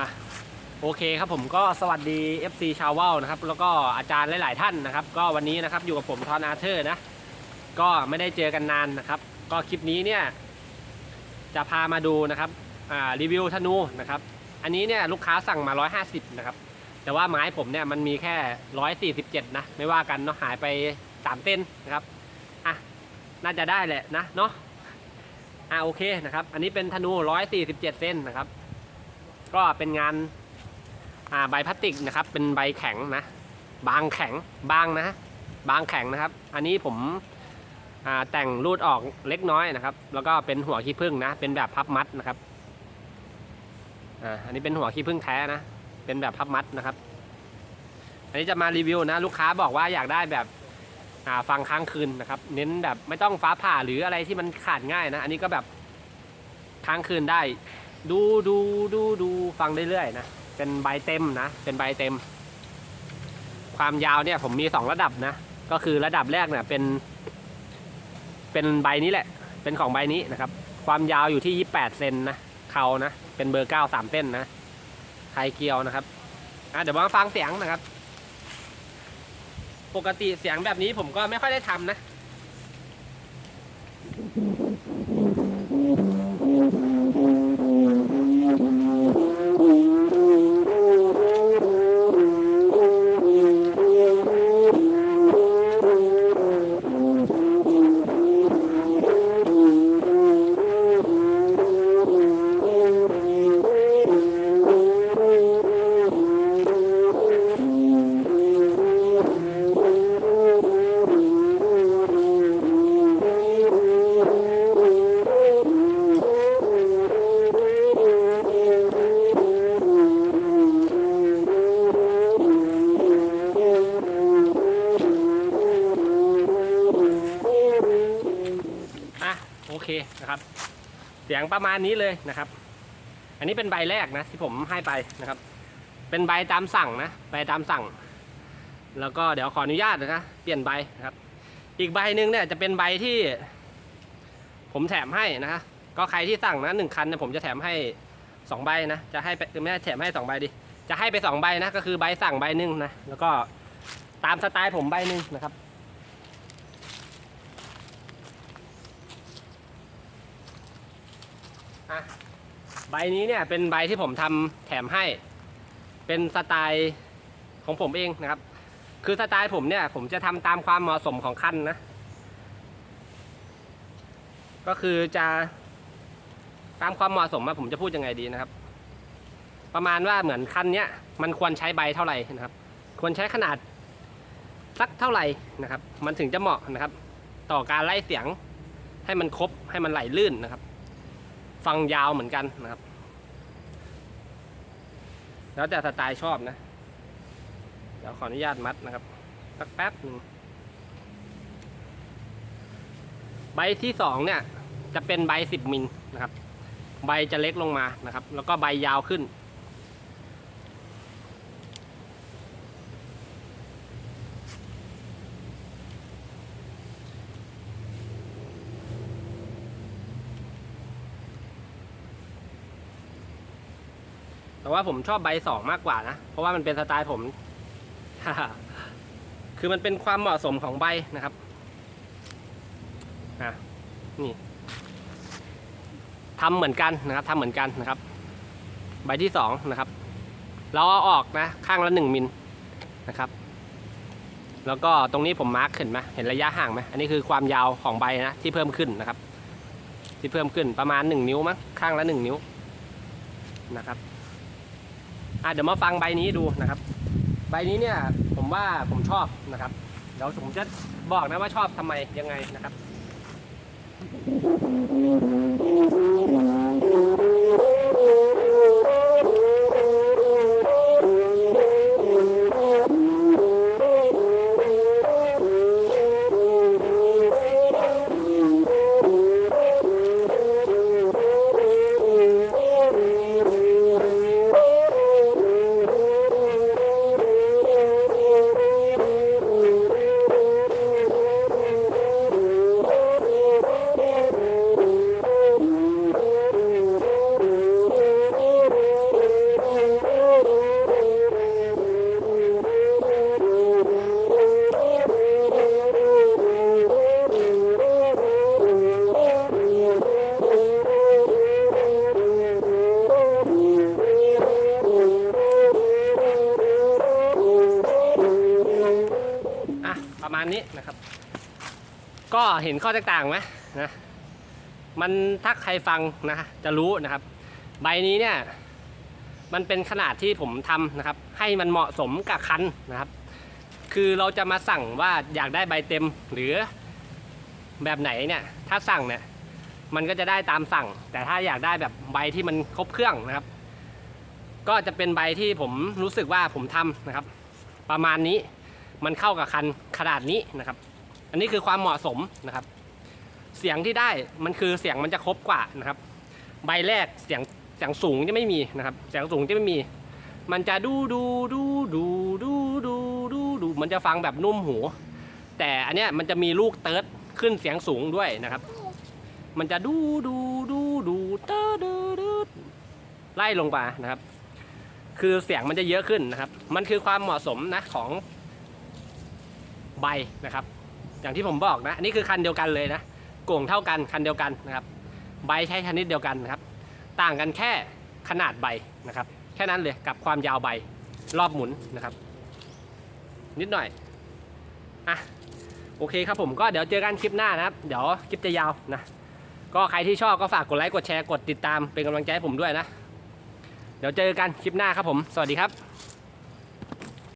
อะโอเคครับผมก็สวัสดี FC ชาวว่าวนะครับ แล้วก็อาจารย์หลาย ๆ ท่านนะครับ ก็วันนี้นะครับอยู่กับผมทอนอาเธอร์นะ ก็ไม่ได้เจอกันนานนะครับ ก็คลิปนี้เนี่ย จะพามาดูนะครับอ่ารีวิวธนูนะครับ อันนี้เนี่ยลูกค้าสั่งมา 150 นะครับ แต่ว่าไม้ผมเนี่ยมันมีแค่ 147 นะ ไม่ว่ากันเนาะหายไป 3 เต้นนะครับอะน่าจะได้แหละนะเนาะอะโอเคนะครับ อันนี้เป็นธนู 147 เส้นนะครับ ก็เป็นงานใบพลาสติกนะครับ เป็นใบแข็งนะ บางแข็งบางนะ บางแข็งนะครับ อันนี้ผมแต่งรูดออกเล็กน้อยนะครับ แล้วก็เป็นหัวขี้ผึ้งนะ เป็นแบบพับมัดนะครับอันนี้เป็นหัวขี้ผึ้งแท้นะ เป็นแบบพับมัดนะครับ อันนี้จะมารีวิวนะ ลูกค้าบอกว่าอยากได้แบบฟังค้างคืนนะครับ เน้นแบบไม่ต้องฟ้าผ่าหรืออะไรที่มันขาดง่ายนะ อันนี้ก็แบบค้างคืนได้ ดูดูดูดูฟังเรื่อยๆนะ เป็นใบเต็มนะ เป็นใบเต็ม ความยาวเนี่ยผมมีสองระดับนะ ก็คือระดับแรกเนี่ยเป็น เป็นใบนี้แหละ เป็นของใบนี้นะครับ ความยาวอยู่ที่28เซนนะเขานะ เป็นเบอร์9 3เส้นนะไทยเกียวนะครับอะเดี๋ยวมาฟังเสียงนะครับ ปกติเสียงแบบนี้ผมก็ไม่ค่อยได้ทำนะอะ เคนะครับ เสียงประมาณนี้เลยนะครับ อันนี้เป็นใบแรกนะที่ผมให้ไปนะครับ เป็นใบตามสั่งนะใบตามสั่ง แล้วก็เดี๋ยวขออนุญาตนะเปลี่ยนใบนะครับ อีกใบหนึ่งเนี่ยจะเป็นใบที่ ผมแถมให้นะฮะก็ใครที่สั่งนะหนึ่งคันเนี่ยผมจะแถมให้สองใบนะจะให้ไปไม่ได้แถมให้สองใบดิจะให้ไปสองใบนะก็คือใบสั่งใบหนึ่งนะแล้วก็ตามสไตล์ผมใบหนึ่งนะครับ ใบนี้เนี่ยเป็นใบที่ผมทำแถมให้ เป็นสไตล์ของผมเองนะครับ คือสไตล์ผมเนี่ย ผมจะทำตามความเหมาะสมของคันนะ ก็คือจะตามความเหมาะสมอะผมจะพูดยังไงดีนะครับ ประมาณว่าเหมือนคันเนี้ยมันควรใช้ใบเท่าไหร่นะครับ ควรใช้ขนาดสักเท่าไหร่นะครับ มันถึงจะเหมาะนะครับ ต่อการไล่เสียงให้มันครบให้มันไหลลื่นนะครับ ฟังยาวเหมือนกันนะครับ แล้วแต่สไตล์ชอบนะ เดี๋ยวขออนุญาตมัดนะครับสักแป๊บหนึ่งใบที่สองเนี่ยจะเป็นใบสิบมิลนะครับ ใบจะเล็กลงมานะครับ แล้วก็ใบยาวขึ้น แต่ว่าผมชอบใบสองมากกว่านะ เพราะว่ามันเป็นสไตล์ผม คือมันเป็นความเหมาะสมของใบนะครับอะนี่ทำเหมือนกันนะครับทำเหมือนกันนะครับ ใบที่สองนะครับ เราเอาออกนะ ข้างละหนึ่งมิลนะครับ แล้วก็ตรงนี้ผมมาร์คเห็นไหมเห็นระยะห่างไหมอันนี้คือความยาวของใบนะที่เพิ่มขึ้นนะครับ ที่เพิ่มขึ้นประมาณหนึ่งนิ้วมั้งข้างละหนึ่งนิ้วนะครับ อะเดี๋ยวมาฟังใบนี้ดูนะครับ ใบนี้เนี่ยผมว่าผมชอบนะครับ เดี๋ยวผมจะบอกนะว่าชอบทำไมยังไงนะครับ ประมาณนี้นะครับ ก็เห็นข้อแตกต่างไหมนะมันถ้าใครฟังนะจะรู้นะครับ ใบนี้เนี่ยมันเป็นขนาดที่ผมทำนะครับ ให้มันเหมาะสมกับคันนะครับ คือเราจะมาสั่งว่าอยากได้ใบเต็มหรือแบบไหนเนี่ยถ้าสั่งเนี่ยมันก็จะได้ตามสั่ง แต่ถ้าอยากได้แบบใบที่มันครบเครื่องนะครับ ก็จะเป็นใบที่ผมรู้สึกว่าผมทำนะครับ ประมาณนี้ มันเข้ากับคันขนาดนี้นะครับ อันนี้คือความเหมาะสมนะครับ เสียงที่ได้มันคือเสียงมันจะครบกว่านะครับ ใบแรกเสียงเสียงสูงจะไม่มีนะครับ เสียงสูงจะไม่มี มันจะดูดูดูดูดูดูดูดูมันจะฟังแบบนุ่มหู แต่อันเนี้ยมันจะมีลูกเติร์ดขึ้นเสียงสูงด้วยนะครับ มันจะดูดูดูดูเติร์ดดูดูไล่ลงมานะครับ คือเสียงมันจะเยอะขึ้นนะครับ มันคือความเหมาะสมนะของ ใบนะครับ อย่างที่ผมบอกนะอันนี้คือคันเดียวกันเลยนะโก่งเท่ากันคันเดียวกันนะครับ ใบใช้ชนิดเดียวกันนะครับ ต่างกันแค่ขนาดใบนะครับ แค่นั้นเลยกับความยาวใบรอบหมุนนะครับ นิดหน่อยอะโอเคครับผมก็เดี๋ยวเจอกันคลิปหน้านะครับ เดี๋ยวคลิปจะยาวนะก็ใครที่ชอบก็ฝากกดไลค์กดแชร์กดติดตามเป็นกำลังใจให้ผมด้วยนะ เดี๋ยวเจอกันคลิปหน้าครับผม สวัสดีครับ